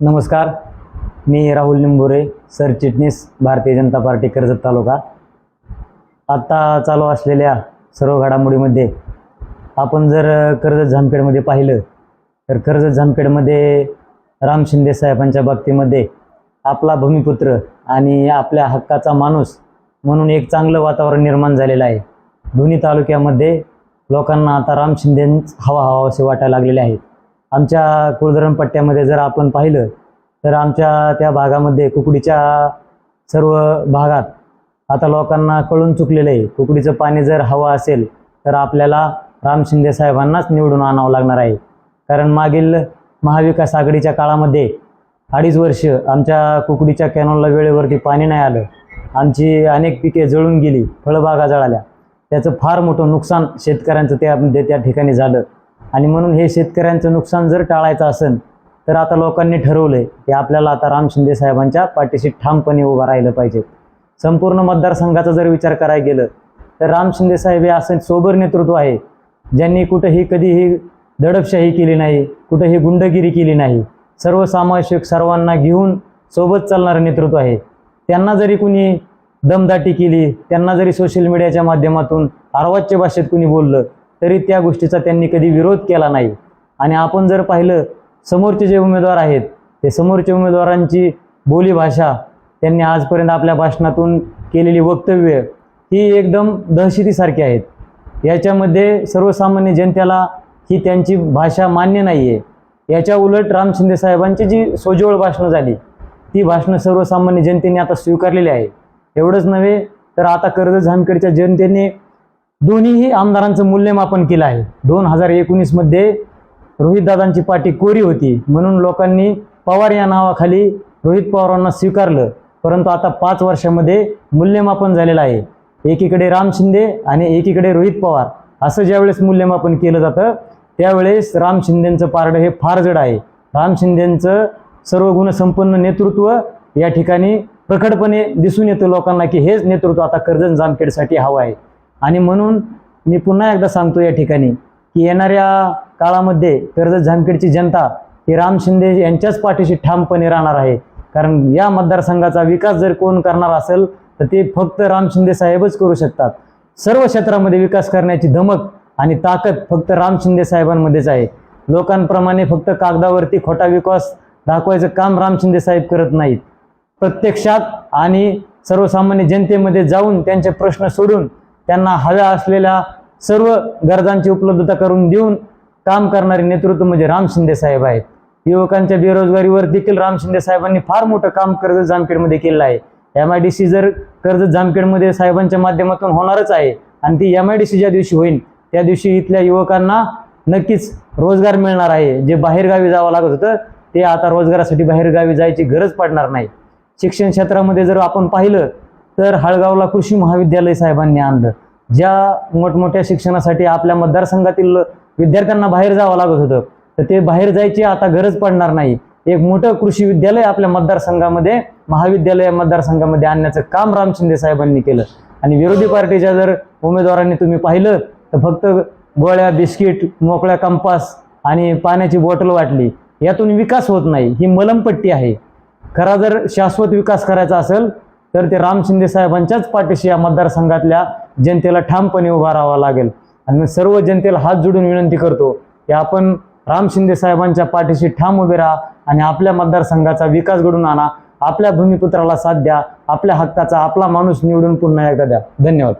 नमस्कार. मी राहुल निंबोरे सरचिटणीस भारतीय जनता पार्टी कर्जत तालुका. आत्ता चालू असलेल्या सर्व घडामोडीमध्ये आपण जर कर्जत झामखेडमध्ये पाहिलं तर कर्जत झामखेडमध्ये राम शिंदे साहेबांच्या बाबतीमध्ये आपला भूमिपुत्र आणि आपल्या हक्काचा माणूस म्हणून एक चांगलं वातावरण निर्माण झालेलं आहे. दोन्ही तालुक्यामध्ये लोकांना आता राम शिंदेच हवा हवा असे वाटायला लागलेले आहेत. आमच्या कुळधरण पट्ट्यामध्ये जर आपण पाहिलं तर आमच्या त्या भागामध्ये कुकडीच्या सर्व भागात आता लोकांना कळून चुकलेलं आहे. कुकडीचं पाणी जर हवं असेल तर आपल्याला राम शिंदे साहेबांनाच निवडून आणावं लागणार आहे. कारण मागील महाविकास आघाडीच्या काळामध्ये अडीच वर्ष आमच्या कुकडीच्या कॅनॉलला वेळेवरती पाणी नाही आलं. आमची अनेक पिके जळून गेली फळबागा जळाल्या. त्याचं फार मोठं नुकसान शेतकऱ्यांचं त्यामध्ये त्या ठिकाणी झालं. आणि म्हणून हे शेतकऱ्यांचं नुकसान जर टाळायचं असेल तर आता लोकांनी ठरवलं आहे की आपल्याला आता राम शिंदे साहेबांच्या पाठीशी ठामपणे उभं राहिलं पाहिजे. संपूर्ण मतदारसंघाचा जर विचार करायला गेलं तर राम शिंदे साहेब हे असं सोबर नेतृत्व आहे ज्यांनी कुठंही कधीही दडपशाही केली नाही कुठंही गुंडगिरी केली नाही. सर्वसामाजिक सर्वांना घेऊन सोबत चालणारं नेतृत्व आहे. त्यांना जरी कुणी दमदाटी केली त्यांना जरी सोशल मीडियाच्या माध्यमातून अर्वाच्य भाषेत कुणी बोललं तरी त्या गोष्टीचा त्यांनी कधी विरोध केला नाही. आणि आपण जर पाहिलं समोरचे जे उमेदवार आहेत ते समोरच्या उमेदवारांची बोलीभाषा त्यांनी आजपर्यंत आपल्या भाषणातून केलेली वक्तव्य ही एकदम दहशतीसारखी आहेत. याच्यामध्ये सर्वसामान्य जनतेला ही त्यांची भाषा मान्य नाही आहे याच्या उलट राम शिंदे साहेबांची जी सोजवळ भाषणं झाली ती भाषणं सर्वसामान्य जनतेने आता स्वीकारलेली आहे. एवढंच नव्हे तर आता कर्ज जामखेडच्या जनतेने दोन्हीही आमदारांचं मूल्यमापन केलं आहे. दोन हजार एकोणीसमध्ये रोहितदादांची पाठी कोरी होती. म्हणून लोकांनी पवार या नावाखाली रोहित पवारांना स्वीकारलं. परंतु आता पाच वर्षामध्ये मूल्यमापन झालेलं आहे. एकीकडे राम शिंदे आणि एकीकडे रोहित पवार. असं ज्यावेळेस मूल्यमापन केलं जातं त्यावेळेस राम शिंदेंचं पारडं हे फार जड आहे. राम शिंदेंचं सर्व गुणसंपन्न नेतृत्व या ठिकाणी प्रखडपणे दिसून येतं लोकांना की हेच नेतृत्व आता कर्जन जामखेडसाठी हवं आहे. आणि म्हणून मी पुन्हा एकदा सांगतो या ठिकाणी की येणाऱ्या काळामध्ये कर्जत जामखेडची जनता ही राम शिंदे यांच्याच पाठीशी ठामपणे राहणार आहे. कारण या मतदारसंघाचा विकास जर कोण करणार असेल तर ते फक्त राम शिंदे साहेबच करू शकतात. सर्व क्षेत्रामध्ये विकास करण्याची धमक आणि ताकद फक्त राम शिंदे साहेबांमध्येच आहे. लोकांप्रमाणे फक्त कागदावरती खोटा विकास दाखवायचं काम राम शिंदे साहेब करत नाहीत. प्रत्यक्षात आणि सर्वसामान्य जनतेमध्ये जाऊन त्यांचे प्रश्न सोडून त्यांना हव्या असलेल्या सर्व गरजांची उपलब्धता करून देऊन काम करणारे नेतृत्व म्हणजे राम शिंदे साहेब आहेत. युवकांच्या बेरोजगारीवर देखील राम शिंदे साहेबांनी फार मोठं काम कर्जत जामखेडमध्ये केलं आहे. एम आय डी सी जर कर्जत जामखेडमध्ये साहेबांच्या माध्यमातून होणारच आहे आणि ती एम आय डी सी ज्या दिवशी होईल त्या दिवशी इथल्या युवकांना नक्कीच रोजगार मिळणार आहे. जे बाहेरगावी जावं लागत होतं ते आता रोजगारासाठी बाहेरगावी जायची गरज पडणार नाही. शिक्षण क्षेत्रामध्ये जर आपण पाहिलं तर हळगावला कृषी महाविद्यालय साहेबांनी आणलं. ज्या मोठमोठ्या शिक्षणासाठी आपल्या मतदारसंघातील विद्यार्थ्यांना बाहेर जावं लागत होतं तर ते बाहेर जायची आता गरज पडणार नाही. एक मोठं कृषी विद्यालय आपल्या मतदारसंघामध्ये महाविद्यालय मतदारसंघामध्ये आणण्याचं काम राम शिंदे साहेबांनी केलं. आणि विरोधी पार्टीच्या जर उमेदवारांनी तुम्ही पाहिलं तर फक्त गोळ्या बिस्किट मोकळ्या कंपास आणि पाण्याची बॉटल वाटली यातून विकास होत नाही. ही मलमपट्टी आहे. खरा जर शाश्वत विकास करायचा असेल तर ते राम शिंदे साहेबांच्याच पाठीशी या मतदारसंघातल्या जनतेला ठामपणे उभा राहावा लागेल. आणि मी सर्व जनतेला हात जोडून विनंती करतो की आपण राम शिंदे साहेबांच्या पाठीशी ठाम उभे राहा आणि आपल्या मतदारसंघाचा विकास घडून आणा. आपल्या भूमिपुत्राला साथ द्या. आपल्या हक्काचा आपला माणूस निवडून पुन्हा एकदा द्या. धन्यवाद.